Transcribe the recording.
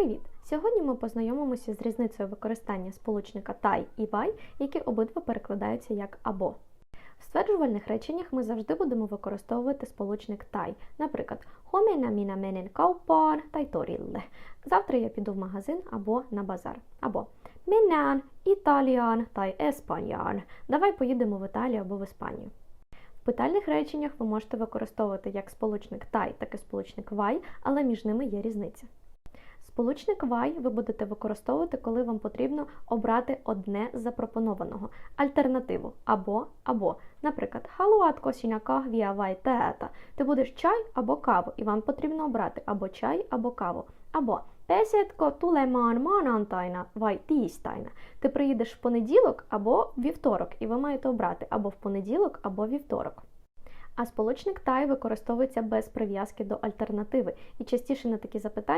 Привіт! Сьогодні ми познайомимося з різницею використання сполучника тай і вай, які обидва перекладаються як або. В стверджувальних реченнях ми завжди будемо використовувати сполучник тай. Наприклад, minä menen kauppaan tai torille. Завтра я піду в магазин або на базар. Або Mennään Italiaan tai Espanjaan. Давай поїдемо в Італію або в Іспанію. В питальних реченнях ви можете використовувати як сполучник тай, так і сполучник вай, але між ними є різниця. Сполучник вай ви будете використовувати, коли вам потрібно обрати одне з запропонованого, альтернативу або або. Наприклад, халуатко сіняка вай теета. Ти будеш чай або каву, і вам потрібно обрати або чай, або каву. Або Песетко тулеман манантайна вай тістайна. Ти приїдеш в понеділок або вівторок, і ви маєте обрати або в понеділок, або вівторок. А сполучник тай використовується без прив'язки до альтернативи, і частіше на такі запитання